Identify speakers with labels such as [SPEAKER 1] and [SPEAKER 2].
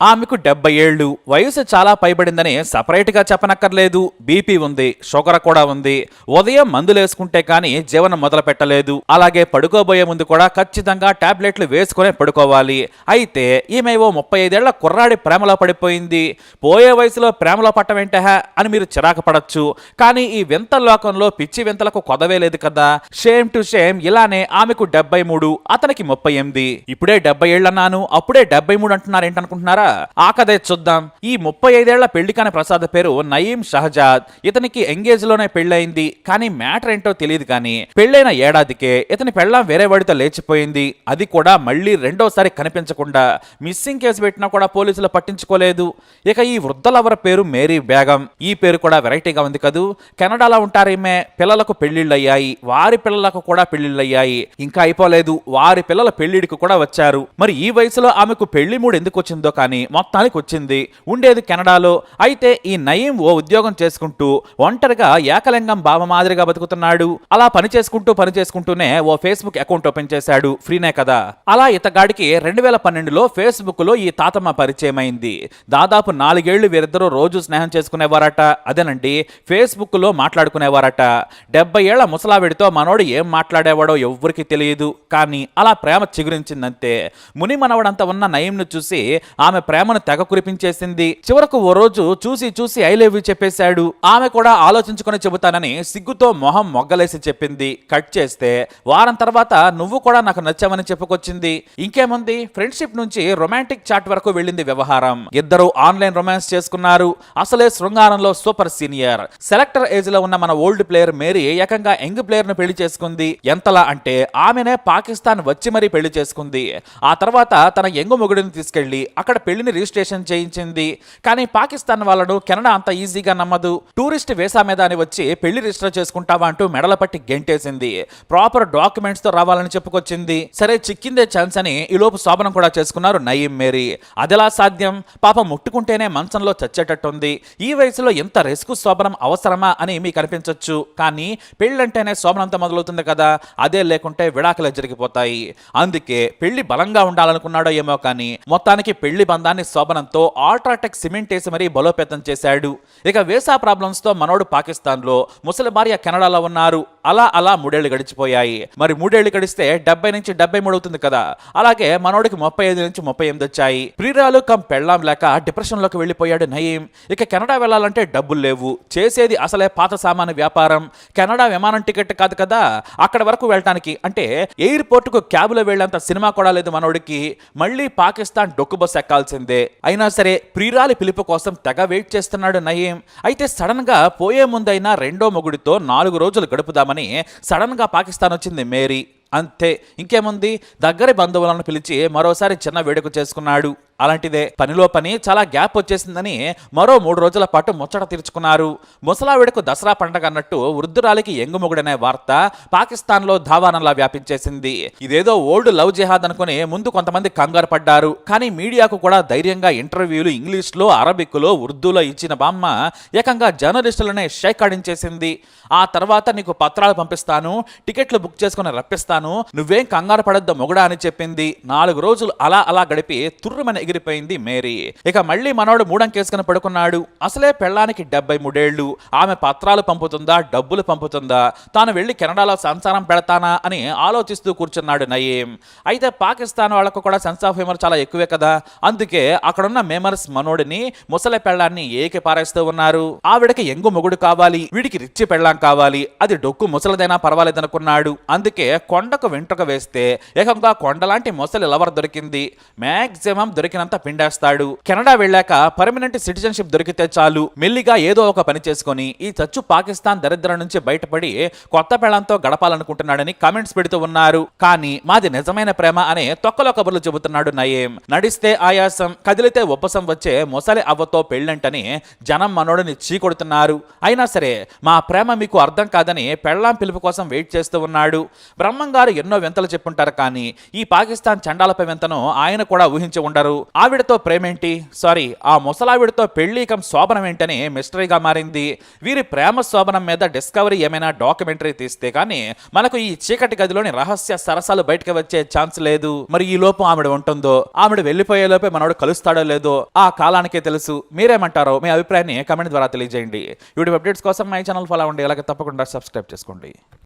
[SPEAKER 1] ఆమెకు డెబ్బై ఏళ్ళు. వయసు చాలా పైబడిందని సపరేట్గా చెప్పనక్కర్లేదు. బీపీ ఉంది షుగర్ కూడా ఉంది. ఉదయం మందులేసుకుంటే కానీ జీవనం మొదలు పెట్టలేదు. అలాగే పడుకోబోయే ముందు కూడా ఖచ్చితంగా టాబ్లెట్లు వేసుకునే పడుకోవాలి. అయితే ఈమె ఓ ముప్పై ఐదేళ్ళ కుర్రాడి ప్రేమలో పడిపోయింది. పోయే వయసులో ప్రేమలో పట్టమేంటే అని మీరు చిరాకు పడచ్చు. కానీ ఈ వింత లోకంలో పిచ్చి వింతలకు కొదవే లేదు కదా. షేమ్ టు షేమ్ ఇలానే ఆమెకు డెబ్బై మూడు అతనికి ముప్పై ఎనిమిది. ఇప్పుడే డెబ్బై ఏళ్ళన్నాను అప్పుడే డెబ్బై మూడు అంటున్నారు ఏంటనుకుంటున్నారా ఆ కథే చూద్దాం. ఈ ముప్పై ఐదేళ్ళ పెళ్ళి కాని ప్రసాద్ పేరు నయీం షహజాద్. ఇతనికి ఎంగేజ్లోనే పెళ్ళయింది. కానీ మ్యాటర్ ఏంటో తెలియదు కానీ పెళ్ళైన ఏడాదికే ఇతని పెళ్ళాం వేరే వాడితో లేచిపోయింది. అది కూడా మళ్ళీ రెండోసారి కనిపించకుండా మిస్సింగ్ కేసు పెట్టినా కూడా పోలీసులు పట్టించుకోలేదు. ఇక ఈ వృద్ధలవర పేరు మేరీ బేగం. ఈ పేరు కూడా వెరైటీగా ఉంది కదూ. కెనడాలో ఉంటారేమే. పిల్లలకు పెళ్ళిళ్ళయ్యాయి వారి పిల్లలకు కూడా పెళ్ళిళ్ళయ్యాయి ఇంకా అయిపోలేదు. వారి పిల్లల పెళ్ళిడికి కూడా వచ్చారు. మరి ఈ వయసులో ఆమెకు పెళ్ళి మూడు ఎందుకు వచ్చిందో కానీ మొత్తానికి వచ్చింది ఉండేది కెనడాలో. అయితే ఈ నయీం ఓ ఉద్యోగం చేసుకుంటూ ఒంటరిగా ఏకలింగం బావ మాదిరిగా బతుకుతున్నాడు. అలా పని చేసుకుంటూ పని చేసుకుంటూనే ఓ ఫేస్బుక్ అకౌంట్ ఓపెన్ చేశాడు. ఫ్రీనే కదా. అలా ఇతగాడికి రెండు వేల పన్నెండులో ఫేస్బుక్లో ఈ తాతమ్మ పరిచయం అయింది దాదాపు నాలుగేళ్ళు వీరిద్దరూ రోజు స్నేహం చేసుకునేవారట. అదేనండి ఫేస్బుక్లో మాట్లాడుకునేవారట. డెబ్బై ఏళ్ళ ముసలావిడితో మనోడు ఏం మాట్లాడేవాడో ఎవ్వరికి తెలియదు. కానీ అలా ప్రేమ చిగురించిందంతే. ముని మనవడంత ఉన్న నయంను చూసి ఆమె ప్రేమను తెగ కురిపించేసింది. చివరకు ఓ రోజు చూసి చూసి ఐ లవ్ యూ చెప్పేశాడు. ఆమె కూడా ఆలోచించుకొని చెబుతానని సిగ్గుతో మొహం మొగ్గలేసి చెప్పింది. కట్ చేస్తే వారం తర్వాత నువ్వు కూడా నాకు నచ్చావని చెప్పుకొచ్చింది. ఇంకేముంది? ఫ్రెండ్షిప్ నుంచి రొమాంటిక్ చాట్ వరకు వెళ్ళింది వ్యవహారం. ఇద్దరు ఆన్లైన్ రొమాన్స్ చేసుకున్నారు. అసలే శృంగారంలో సూపర్ సీనియర్. సెలెక్టర్ ఏజ్లో ఉన్న మన ఓల్డ్ ప్లేయర్ మేరీ ఏకంగా యంగ్ ప్లేయర్ను పెళ్ళి చేసుకుంది. ఎంతలా అంటే ఆమెనే పాకిస్తాన్ వచ్చి మరీ పెళ్ళి చేసుకుంది. ఆ తర్వాత తన యంగ్ మొగుడిని తీసుకెళ్ళి అక్కడ పెళ్ళిని రిజిస్ట్రేషన్ చేయించింది. కానీ పాకిస్తాన్ వాళ్ళను కెనడా అంత ఈజీగా నమ్మదు. టూరిస్ట్ వేసా మీద అని వచ్చి పెళ్ళి రిజిస్టర్ చేసుకుంటావా అంటూ మెడల పట్టి గెంటేసింది. ప్రాపర్ డాక్యుమెంట్స్తో రావాలని చెప్పుకొచ్చింది. సరే చిక్కిందే ఛాన్స్ అని ఈ లోపు శోభనం కూడా చేసుకున్నారు నయీం మేరీ. అదెలా సాధ్యం? పాప ముట్టుకుంటేనే మంచంలో చచ్చేటట్టుంది. ఈ వయసులో ఎంత రిస్క్ శోభనం అవసరమా అని మీకు అనిపించవచ్చు కానీ పెళ్ళంటేనే శోభనంతో మొదలవుతుంది కదా. అదే లేకుంటే విడాకులు జరిగిపోతాయి. అందుకే పెళ్ళి బలంగా ఉండాలనుకున్నాడో ఏమో కానీ మొత్తానికి పెళ్ళి బంధాన్ని శోభనంతో ఆల్ట్రాటెక్ సిమెంట్ వేసి మరీ బలోపేతం చేశాడు. ఇక వేసా ప్రాబ్లమ్స్తో మనోడు పాకిస్తాన్లో. ముసలి భార్య కెనడాలో ఉన్నారు. అలా అలా మూడేళ్ళు గడిచిపోయాయి. మరి మూడేళ్ళు గడిస్తే డెబ్బై నుంచి డెబ్బై మూడు అవుతుంది కదా. అలాగే మనోడికి ముప్పై ఐదు నుంచి ముప్పై ఎనిమిది వచ్చాయి. ప్రియురాలు కం పెళ్ళాం లేక డిప్రెషన్లోకి వెళ్ళిపోయాడు నయీం. ఇక కెనడా వెళ్ళాలంటే డబ్బులు లేవు. చేసేది అసలే పాత సామాను వ్యాపారం. కెనడా విమానం టికెట్ కాదు కదా. అక్కడ వరకు వెళ్ళటానికి. అంటే ఎయిర్పోర్ట్కు క్యాబ్లో వెళ్ళేంత సినిమా కూడా లేదు మనోడికి. మళ్ళీ పాకిస్తాన్ డొక్కు బస్ ఎక్కాల్సిందే. అయినా సరే ప్రియురాలి పిలుపు కోసం తెగ వెయిట్ చేస్తున్నాడు నయీం. అయితే సడన్గా పోయే ముందైనా రెండో మొగుడితో నాలుగు రోజులు గడుపుదామని సడన్గా పాకిస్తాన్ వచ్చింది. మేరీ అంతే. ఇంకేముంది? దగ్గరి బంధువులను పిలిచి మరోసారి చిన్న వేడుక చేసుకున్నాడు. అలాంటిదే పనిలో పని చాలా గ్యాప్ వచ్చేసిందని మరో మూడు రోజుల పాటు ముచ్చట తీర్చుకున్నారు. ముసలావిడకు దసరా పండగ అన్నట్టు వృద్ధురాలికి ఎంగుమొగుడనే వార్త పాకిస్తాన్లో ధావానంలా వ్యాపించేసింది. ఇదేదో ఓల్డ్ లవ్ జిహాద్ అనుకుని ముందు కొంతమంది కంగారు పడ్డారు. కానీ మీడియాకు కూడా ధైర్యంగా ఇంటర్వ్యూలు ఇంగ్లీష్లో అరబిక్లో ఉర్దూలో ఇచ్చిన బామ్మ ఏకంగా జర్నలిస్టులనే షేకాడించేసింది ఆ తర్వాత నీకు పత్రాలు పంపిస్తాను టికెట్లు బుక్ చేసుకుని రప్పిస్తాను నువ్వేం కంగారు పడద్దు మొగుడా అని చెప్పింది. నాలుగు రోజులు అలా అలా గడిపి తుర్రుమని ఎగిరిపోయింది మేరీ. ఇక మళ్ళీ మనోడు మూడంకేసుకుని పడుకున్నాడు. అసలే పెళ్ళానికి డెబ్బై మూడేళ్ళు ఆమె పత్రాలు పంపుతుందా డబ్బులు పంపుతుందా? తాను వెళ్ళి కెనడాలో సంసారం పెడతానా అని ఆలోచిస్తూ కూర్చున్నాడు నయీం. అయితే పాకిస్తాన్ వాళ్ళకు కూడా సెన్స్ ఆఫ్ హ్యూమర్ చాలా ఎక్కువే కదా. అందుకే అక్కడున్న మేమర్స్ మనోడిని ముసలి పెళ్ళాన్ని ఏకి పారేస్తూ ఉన్నారు. ఆవిడకి ఎంగు మొగుడు కావాలి వీడికి రిచ్చి పెళ్ళాం కావాలి. అది డొక్కు ముసలిదైనా పర్వాలేదనుకున్నాడు. అందుకే కొండకు వెంట్రుక వేస్తే ఏకంగా కొండలాంటి ముసలి లవర్ దొరికింది. మాక్సిమం దొరికినంత పిండేస్తాడు. కెనడా వెళ్ళాక పర్మనెంట్ సిటిజన్షిప్ దొరికితే చాలు. మెల్లిగా ఏదో ఒక పని చేసుకొని ఈ చచ్చు పాకిస్తాన్ దరిద్రం నుంచి బయటపడి కొత్త పెళ్ళంతో గడపాలనుకుంటున్నాడని కామెంట్స్ పెడుతూ ఉన్నారు. కానీ మాది నిజమైన ప్రేమ అనే తొక్కలో కబుర్లు చెబుతున్నాడు నయేం. నడిస్తే ఆయాసం కదిలితే ఉపసం వచ్చే మొసలి అవ్వతో పెళ్ళంటని జనం మనోడిని చీకొడుతున్నారు. అయినా సరే మా ప్రేమ మీకు అర్థం కాదని పెళ్ళాం పిలుపు కోసం వెయిట్ చేస్తూ ఉన్నాడు. బ్రహ్మంగారు ఎన్నో వింతలు చెప్పుంటారు కానీ ఈ పాకిస్తాన్ చండాలపై వింతను ఆయన కూడా ఊహించి ఉండరు. ఆవిడతో ప్రేమేంటి? సారీ ఆ ముసలావిడతో పెళ్ళికం శోభనం ఏంటని మిస్టరీగా మారింది. వీరి ప్రేమ శోభనం మీద డిస్కవరీ ఏమైనా డాక్యుమెంటరీ తీస్తే కానీ మనకు ఈ చీకటి గదిలోని రహస్య సరసాలు బయటకు వచ్చే ఛాన్స్ లేదు. మరి ఈ లోపు ఆవిడ ఉంటుందో? ఆవిడ వెళ్ళిపోయే లోపే మనోడు కలుస్తాడో లేదో? ఆ కాలానికే తెలుసు. మీరేమంటారో మీ అభిప్రాయాన్ని కమెంట్ ద్వారా తెలియజేయండి. యూట్యూబ్ అప్డేట్స్ కోసం మై ఛానల్ ఫాలో అవ్వండి. అలాగే తప్పకుండా సబ్స్క్రైబ్ చేసుకోండి.